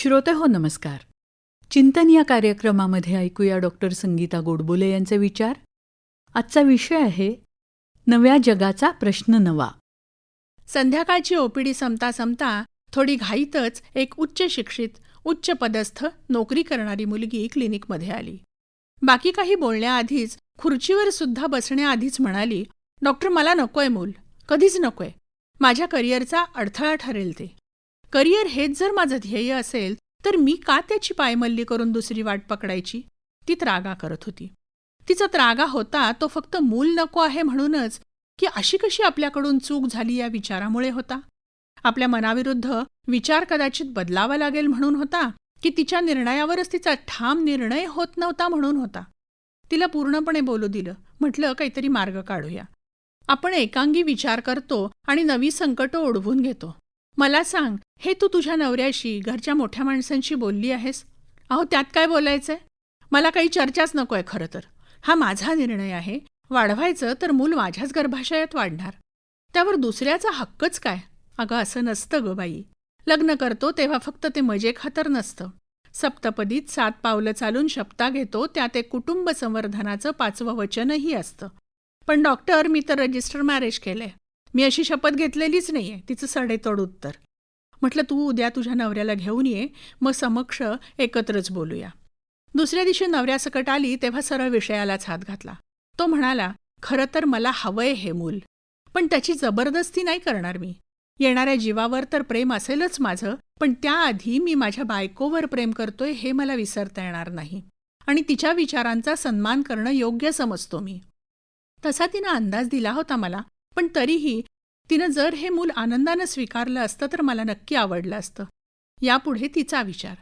श्रोते हो नमस्कार. चिंतन या कार्यक्रमामध्ये ऐकूया डॉक्टर संगीता गोडबोले यांचे विचार. आजचा विषय आहे नव्या जगाचा प्रश्न नवा. संध्याकाळची ओपीडी संपता संपता थोडी घाईतच एक उच्च शिक्षित उच्च पदस्थ नोकरी करणारी मुलगी क्लिनिकमध्ये आली. बाकी काही बोलण्याआधीच खुर्चीवर सुद्धा बसण्याआधीच म्हणाली डॉक्टर मला नकोय मूल. कधीच नकोय. माझ्या करिअरचा अडथळा ठरेल ते. करिअर हेच जर माझं ध्येय असेल तर मी का त्याची पायमल्ली करून दुसरी वाट पकडायची? ती त्रागा करत होती. तिचा त्रागा होता तो फक्त मूल नको आहे म्हणूनच की अशी कशी आपल्याकडून चूक झाली या विचारामुळे होता? आपल्या मनाविरुद्ध विचार कदाचित बदलावा लागेल म्हणून होता की तिच्या निर्णयावरच तिचा ठाम निर्णय होत नव्हता म्हणून होता? तिला पूर्णपणे बोलू दिलं म्हटलं काहीतरी मार्ग काढूया. आपण एकांगी विचार करतो आणि नवी संकटं ओढवून घेतो. मला सांग हे तू तुझ्या नवऱ्याशी घरच्या मोठ्या माणसांशी बोलली आहेस? अहो त्यात काय बोलायचंय? मला काही चर्चाच नको आहे खरं तर. हा माझा निर्णय आहे. वाढवायचं तर मूल माझ्याच गर्भाशयात वाढणार. त्यावर दुसऱ्याचा हक्कच काय? अगं असं नसतं ग बाई. लग्न करतो तेव्हा फक्त ते मजे खातर नसतं. सप्तपदीत सात पावलं चालून शपथा घेतो त्यात एक कुटुंब संवर्धनाचं पाचवं वचनही असतं. पण डॉक्टर मी तर रजिस्टर मॅरेज केलंय. मी अशी शपथ घेतलेलीच नाहीये. तिचं सडेतोड उत्तर. म्हटलं तू उद्या तुझ्या नवऱ्याला घेऊन ये मग समक्ष एकत्रच बोलूया. दुसऱ्या दिवशी नवऱ्यासकट आली तेव्हा सरळ विषयालाच हात घातला. तो म्हणाला खरं तर मला हवंय हे मूल पण त्याची जबरदस्ती नाही करणार मी. येणाऱ्या जीवावर तर प्रेम असेलच माझं पण त्याआधी मी माझ्या बायकोवर प्रेम करतोय हे मला विसरता येणार नाही आणि तिच्या विचारांचा सन्मान करणं योग्य समजतो मी. तसा तिनं अंदाज दिला होता मला पण तरीही तिनं जर हे मूल आनंदानं स्वीकारलं असतं तर मला नक्की आवडलं असतं. यापुढे तिचा विचार.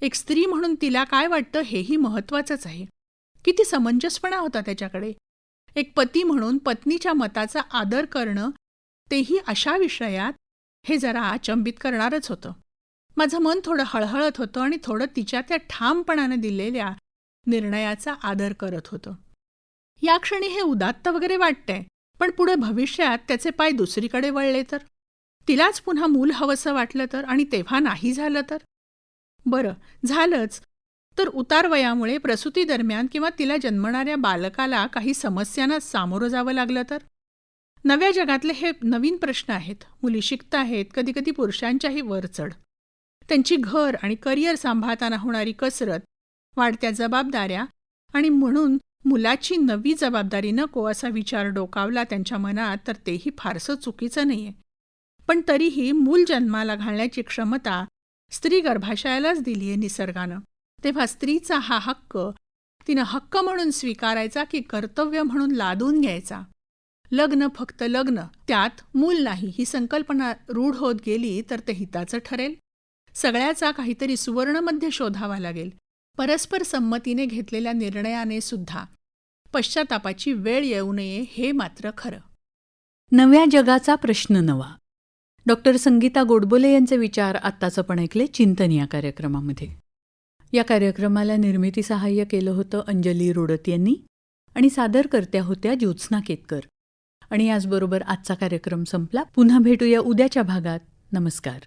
एक स्त्री म्हणून तिला काय वाटतं हेही महत्त्वाचंच आहे. किती समंजसपणा होता त्याच्याकडे. एक पती म्हणून पत्नीच्या मताचा आदर करणं तेही अशा विषयात हे जरा अचंबित करणारच होतं. माझं मन थोडं हळहळत होतं आणि थोडं तिच्या त्या ठामपणानं दिलेल्या निर्णयाचा आदर करत होतं. या क्षणी हे उदात्त वगैरे वाटतंय. पण पुढे भविष्यात त्याचे पाय दुसरीकडे वळले तर? तिलाच पुन्हा मूल हवंसं वाटलं तर आणि तेव्हा नाही झालं तर? बरं झालंच. तर उतार वयामुळे प्रसूतीदरम्यान किंवा तिला जन्मणाऱ्या बालकाला काही समस्यांना सामोरं जावं लागलं तर? नव्या जगातले हे नवीन प्रश्न आहेत. मुली शिकताहेत कधीकधी पुरुषांच्याही वर चढ. त्यांची घर आणि करिअर सांभाळताना होणारी कसरत वाढत्या जबाबदाऱ्या आणि म्हणून मुलाची नवी जबाबदारी नको असा विचार डोकावला त्यांच्या मनात तर तेही फारसं चुकीचं नाहीये. पण तरीही मूल जन्माला घालण्याची क्षमता स्त्री गर्भाशयालाच दिली आहे निसर्गानं. तेव्हा स्त्रीचा हा हक्क तिनं हक्क म्हणून स्वीकारायचा की कर्तव्य म्हणून लादून घ्यायचा? लग्न फक्त लग्न त्यात मूल नाही ही संकल्पना रूढ होत गेली तर ते हिताचं ठरेल? सगळ्याचा काहीतरी सुवर्णमध्ये शोधावा लागेल. परस्पर संमतीने घेतलेल्या निर्णयाने सुद्धा पश्चातापाची वेळ येऊ नये हे मात्र खरं. नव्या जगाचा प्रश्न नवा. डॉक्टर संगीता गोडबोले यांचे विचार आत्ताच आपण ऐकले चिंतन या कार्यक्रमामध्ये. या कार्यक्रमाला निर्मिती सहाय्य केलं होतं अंजली रोडत यांनी आणि सादरकर्त्या होत्या ज्योत्स्ना केतकर. आणि याचबरोबर आजचा कार्यक्रम संपला. पुन्हा भेटूया उद्याच्या भागात. नमस्कार.